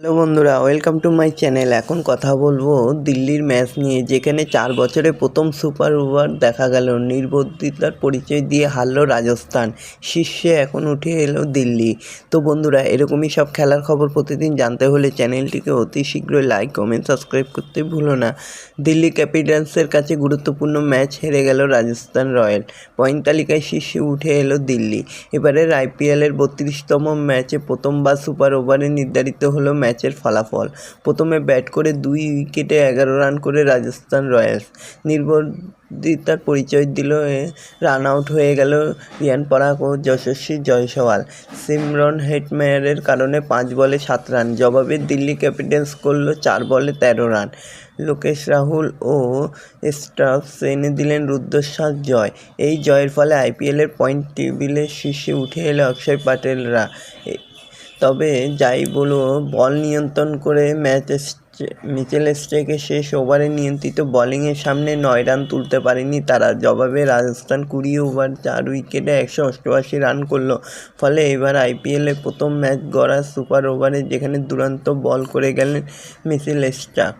Hello বন্ধুরা, welcome to my channel. এখন কথা বলব দিল্লির ম্যাচ নিয়ে, যেখানে চার বছরে প্রথম সুপার ওভার দেখা গেল। নির্বুদ্ধিতার পরিচয় দিয়ে হারলো রাজস্থান। শীর্ষে এখন উঠে এলো দিল্লি। তো বন্ধুরা, এরকমই সব খেলার খবর প্রতিদিন জানতে হলে চ্যানেলটিকে অতি শীঘ্রই লাইক কমেন্ট সাবস্ক্রাইব করতে ভুলো না। দিল্লি ক্যাপিটালসের কাছে গুরুত্বপূর্ণ ম্যাচ হেরে গেল রাজস্থান রয়্যাল। পয়েন্ট তালিকায় শীর্ষে উঠে এলো দিল্লি। এবারের আইপিএলের বত্রিশতম ম্যাচে প্রথমবার সুপার ওভারে নির্ধারিত হলো ম্যাচের ফলাফল। প্রথমে ব্যাট করে দুই উইকেটে এগারো রান করে রাজস্থান রয়্যালস। নির্বুদ্ধিতার পরিচয় দিল রান আউট হয়ে গেল রিয়ান পরাগ ও যশস্বী জয়সওয়াল। সিমরন হেটমেয়ারের কারণে পাঁচ বলে সাত রান। জবাবে দিল্লি ক্যাপিটালস করল চার বলে তেরো রান। লোকেশ রাহুল ও স্টাফস এনে দিলেন রুদ্রশ্বাস জয়। এই জয়ের ফলে আইপিএলের পয়েন্ট টেবিলের শীর্ষে উঠে এলো অক্ষয় প্যাটেলরা এ- তবে যাই বলো বল নিয়ন্ত্রণ করে ম্যাচ মিচেল স্ট্রেকে শেষ ওভারে নিয়ন্ত্রিত বোলিংয়ের সামনে নয় রান তুলতে পারেনি তারা। জবাবে রাজস্থান কুড়ি ওভার চার উইকেটে একশো অষ্টআশি রান করল। ফলে এবার আইপিএলে প্রথম ম্যাচ গড়া সুপার ওভারে যেখানে দুরন্ত বল করে গেলেন মিচেল স্টাক।